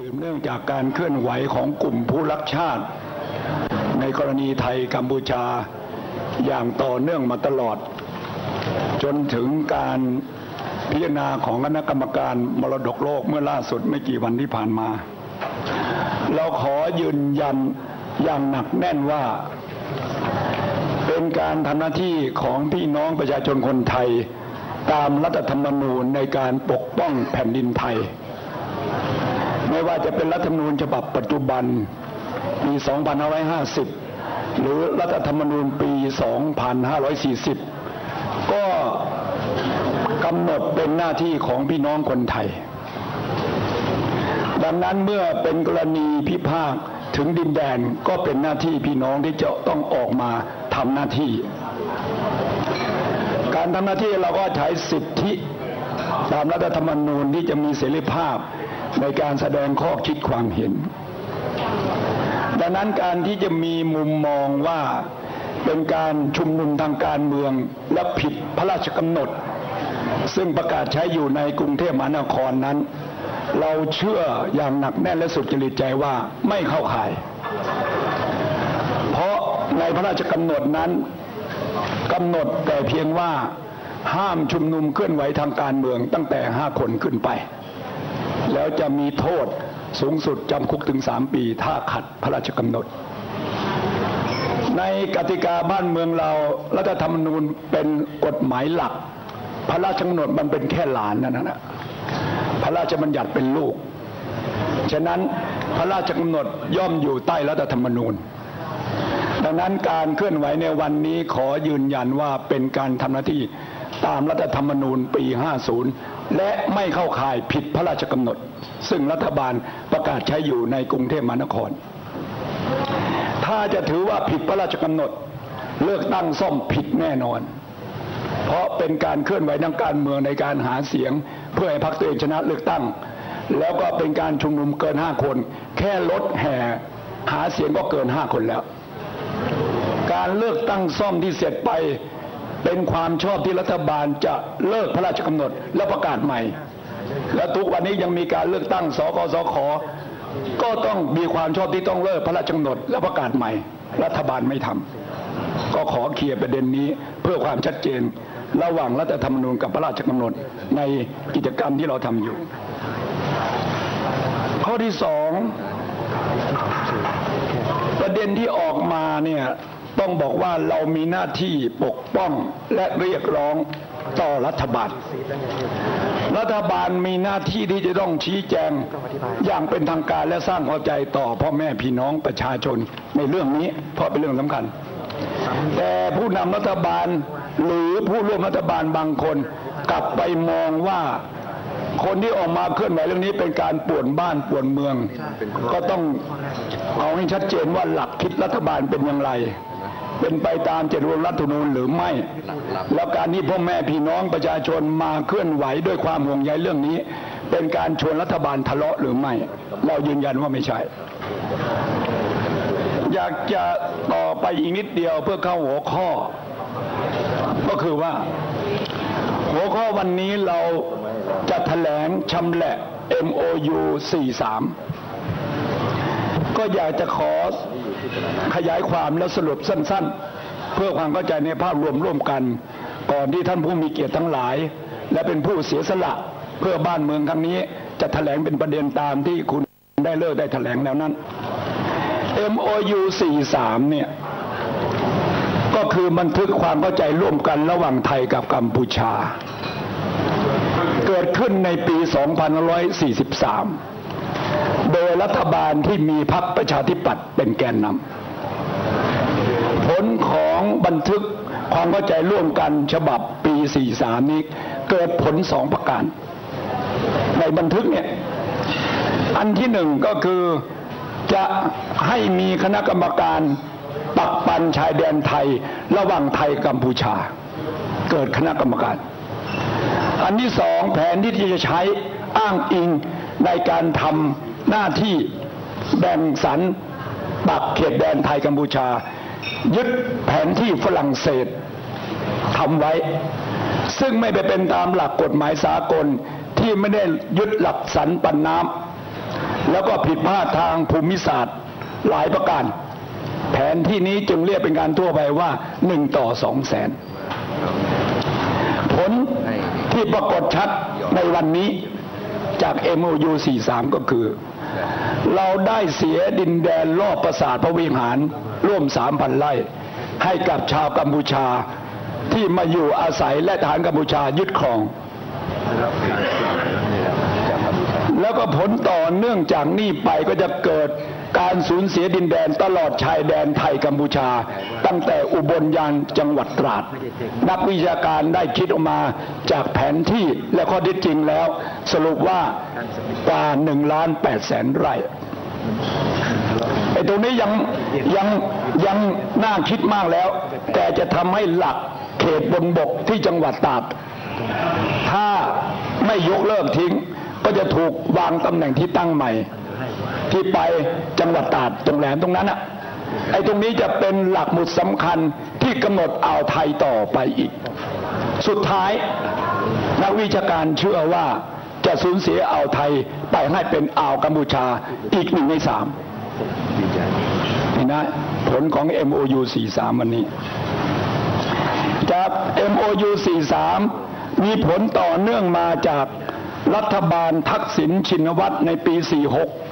สืบเนื่องจากการเคลื่อนไหวของกลุ่มผู้รักชาติ ในกรณีไทยกัมพูชาอย่างต่อเนื่องมาตลอด จนถึงการพิจารณาของคณะกรรมการมรดกโลกเมื่อล่าสุดไม่กี่วันที่ผ่านมา เราขอยืนยันอย่างหนักแน่นว่า เป็นการทำหน้าที่ของพี่น้องประชาชนคนไทย ตามรัฐธรรมนูญในการปกป้องแผ่นดินไทย ไม่ว่าจะเป็นรัฐธรรมนูญฉบับปัจจุบันปี 2550 หรือรัฐธรรมนูญปี 2540 ก็กำหนดเป็นหน้าที่ของพี่น้องคนไทย ดังนั้นเมื่อเป็นกรณีพิพากถึงดินแดนก็เป็นหน้าที่พี่น้องที่จะต้องออกมาทำหน้าที่ การทำหน้าที่เราก็ใช้สิทธิตามรัฐธรรมนูญที่จะมีเสรีภาพ ในการแสดงข้อคิดความเห็น ดังนั้นการที่จะมีมุมมองว่าเป็นการชุมนุมทางการเมืองและผิดพระราชกำหนด ซึ่งประกาศใช้อยู่ในกรุงเทพมหานครนั้น เราเชื่ออย่างหนักแน่นและสุดจริตใจว่าไม่เข้าข่าย เพราะในพระราชกำหนดนั้นกำหนดแต่เพียงว่าห้ามชุมนุมเคลื่อนไหวทางการเมืองตั้งแต่ห้าคนขึ้นไป แล้วจะมีโทษสูงสุดจำคุกถึงสามปี ถ้าขัดพระราชกำหนด ในกติกาบ้านเมืองเรารัฐธรรมนูญเป็นกฎหมายหลัก พระราชกำหนดมันเป็นแค่หลานนั่นนะพระราชบัญญัติเป็นลูก ฉะนั้นพระราชกำหนดย่อมอยู่ใต้รัฐธรรมนูญ ดังนั้นการเคลื่อนไหวในวันนี้ขอยืนยันว่าเป็นการทำหน้าที่ตามรัฐธรรมนูญปี 50 และไม่เข้าข่ายผิดพระราชกำหนด ซึ่งรัฐบาลประกาศใช้อยู่ในกรุงเทพมหานคร ถ้าจะถือว่าผิดพระราชกำหนด เลือกตั้งซ่อมผิดแน่นอน เพราะเป็นการเคลื่อนไหวทางการเมืองในการหาเสียง เพื่อให้พรรคตัวเองชนะเลือกตั้ง แล้วก็เป็นการชุมนุมเกินห้าคน แค่ลดแห่หาเสียงก็เกินห้าคนแล้ว การเลือกตั้งซ่อมที่เสร็จไป เป็นความชอบที่รัฐบาลจะเลิกพระราชกำหนดและประกาศใหม่ และทุกวันนี้ยังมีการเลือกตั้งสกสขก็ต้องมีความชอบที่ต้องเลิกพระราชกำหนดและประกาศใหม่ รัฐบาลไม่ทำก็ขอเคลียร์ประเด็นนี้เพื่อความชัดเจน ระหว่างรัฐธรรมนูญกับพระราชกำหนดในกิจกรรมที่เราทำอยู่ ข้อที่สองประเด็นที่ออกมาเนี่ย ต้องบอกว่าเรามีหน้าที่ปกป้องและเรียกร้องต่อรัฐบาล รัฐบาลมีหน้าที่ที่จะต้องชี้แจง อย่างเป็นทางการและสร้างเข้าใจต่อพ่อแม่พี่น้องประชาชนในเรื่องนี้ เพราะเป็นเรื่องสำคัญ แต่ผู้นำรัฐบาลหรือผู้ร่วมรัฐบาลบางคนกลับไปมองว่าคนที่ออกมาเคลื่อนไหวเรื่องนี้เป็นการป่วนบ้านป่วนเมือง ก็ต้องเอาให้ชัดเจนว่าหลักคิดรัฐบาลเป็นอย่างไร เป็นไปตามเจตนารมรัฐธรรมนูญหรือไม่ แล้วการที่พ่อแม่พี่น้องประชาชนมาเคลื่อนไหวด้วยความห่วงใยเรื่องนี้ เป็นการชวนรัฐบาลทะเลาะหรือไม่ เรายืนยันว่าไม่ใช่ อยากจะต่อไปอีกนิดเดียวเพื่อเข้าหัวข้อ ก็คือว่า หัวข้อวันนี้เราจะแถลงชำแหละ MOU 43 อยากจะขอขยายความและสรุปสั้น ๆ เพื่อความเข้าใจในภาพรวมร่วมกัน ก่อนที่ท่านผู้มีเกียรติทั้งหลาย และเป็นผู้เสียสละเพื่อบ้านเมืองครั้งนี้ จะแถลงเป็นประเด็นตามที่คุณได้เลิกได้แถลงแล้วนั้น MOU 43 เนี่ย ก็คือบันทึกความเข้าใจร่วมกันระหว่างไทยกับกัมพูชา เกิดขึ้นในปี 2543 โดยรัฐบาลที่มีพรรคประชาธิปัตย์เป็นแกนนำผลของบันทึกความเข้าใจร่วมกันฉบับปี 43 นี้เกิดผลสองประการ ในบันทึกเนี่ย อันที่หนึ่งก็คือจะให้มีคณะกรรมการปักปันชายแดนไทย ระหว่างไทยกัมพูชา เกิดคณะกรรมการ อันที่สองแผนที่จะใช้อ้างอิงในการทำ หน้าที่แบ่งสรรปักเขตแดนไทยกัมพูชา ยึดแผนที่ฝรั่งเศสทำไว้ ซึ่งไม่ไปเป็นตามหลักกฎหมายสากลที่ไม่ได้ยึดหลักสันปันน้ำแล้วก็ผิดพลาดทางภูมิศาสตร์หลายประการ แผนที่นี้จึงเรียกเป็นการทั่วไปว่าหนึ่งต่อสองแสนผลที่ปรากฏชัดในวันนี้จาก MOU 43 ก็คือ เราได้เสียดินแดนรอบปราสาทพระวิหารร่วม3,000ไร่ ให้กับชาวกัมพูชาที่มาอยู่อาศัยและฐานกัมพูชายึดครอง แล้วก็ผลต่อเนื่องจากนี้ไปก็จะเกิด การสูญเสียดินแดนตลอดชายแดนไทยกัมพูชา ตั้งแต่อุบลยานจังหวัดตราด นักวิชาการได้คิดออกมาจากแผนที่และข้อเท็จจริงแล้ว สรุปว่ากว่าหนึ่งล้านแปดแสนไร่ไอ้ตรงนี้ยังยังยังน่าคิดมากแล้ว แต่จะทำให้หลักเขตบนบกที่จังหวัดตราดถ้าไม่ยกเลิกทิ้ง ก็จะถูกวางตำแหน่งที่ตั้งใหม่ ที่ไปจังหวัดตราดตรงแหลมตรงนั้นอะไอ้ตรงนี้จะเป็นหลักหมุดสำคัญที่กำหนดอ่าวไทยต่อไปอีก สุดท้ายนักวิชาการเชื่อว่าจะสูญเสียอ่าวไทยไปให้เป็นอ่าวกัมพูชาอีกหนึ่งในสามนี่นะผลของ MOU 43 วันนี้จาก MOU 43 มีผลต่อเนื่องมาจากรัฐบาลทักษิณชินวัตรในปี 46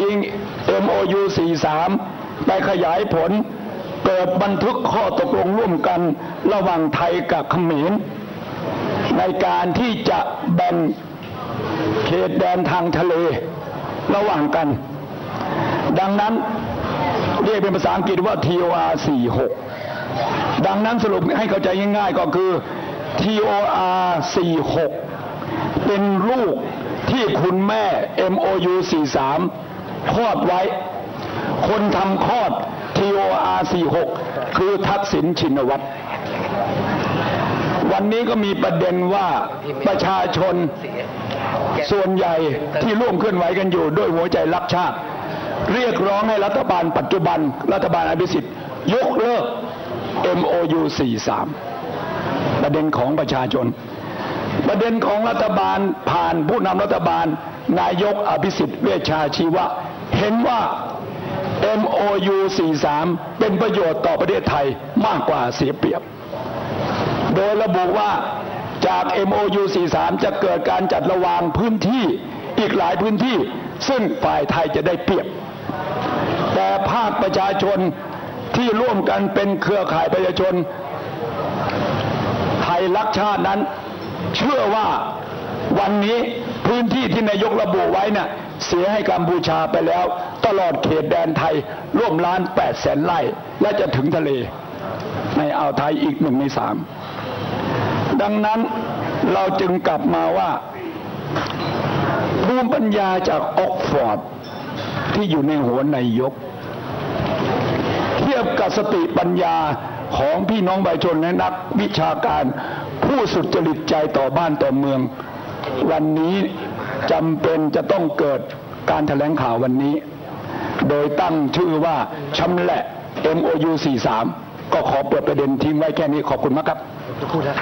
อิง MOU 43 ไปขยายผล เกิดบันทึกข้อตกลงร่วมกันระหว่างไทยกับเขมรในการที่จะแบ่งเขตแดนทางทะเลระหว่างกัน ดังนั้นเรียกเป็นภาษาอังกฤษว่า TOR 46 ดังนั้นสรุปให้เข้าใจง่ายๆก็คือ TOR 46 เป็นลูกที่คุณแม่ MOU 43 คลอดไว้ คนทำคลอด TOR 46 คือทักษิณชินวัตรวันนี้ก็มีประเด็นว่าประชาชนส่วนใหญ่ที่ร่วมเคลื่อนไหวกันอยู่ด้วยหัวใจรักชาติ เรียกร้องให้รัฐบาลปัจจุบัน รัฐบาลอภิสิทธิ์ยกเลิก MOU 43 ประเด็นของประชาชน ประเด็นของรัฐบาลผ่านผู้นำรัฐบาล นายกอภิสิทธิ์เวชชาชีวะ เห็นว่า MOU 43 เป็นประโยชน์ต่อประเทศไทยมากกว่าเสียเปรียบ โดยระบุว่าจาก MOU 43 จะเกิดการจัดระวางพื้นที่อีกหลายพื้นที่ซึ่งฝ่ายไทยจะได้เปรียบ แต่ภาคประชาชนที่ร่วมกันเป็นเครือข่ายประชาชน ไทยรักชาตินั้น เชื่อว่าวันนี้ พื้นที่ที่นายกระบุไว้น่ะเสียให้กัมพูชาไปแล้ว ตลอดเขตแดนไทยร่วมล้านแปดแสนไร่และจะถึงทะเล ในอ่าวไทยอีกหนึ่งในสามดังนั้นเราจึงกลับมาว่าภูมิปัญญาจากออกฟอร์ด ที่อยู่ในหัวนายก เทียบกับสติปัญญาของพี่น้องประชาชนและนักวิชาการ ผู้สุจริตใจต่อบ้านต่อเมือง วันนี้จำเป็นจะต้องเกิดการแถลงข่าววันนี้ โดยตั้งชื่อว่าชำแหละ MOU 43 ก็ขอเปิดประเด็นทิ้งไว้แค่นี้ขอบคุณมากครับพูดแล้ว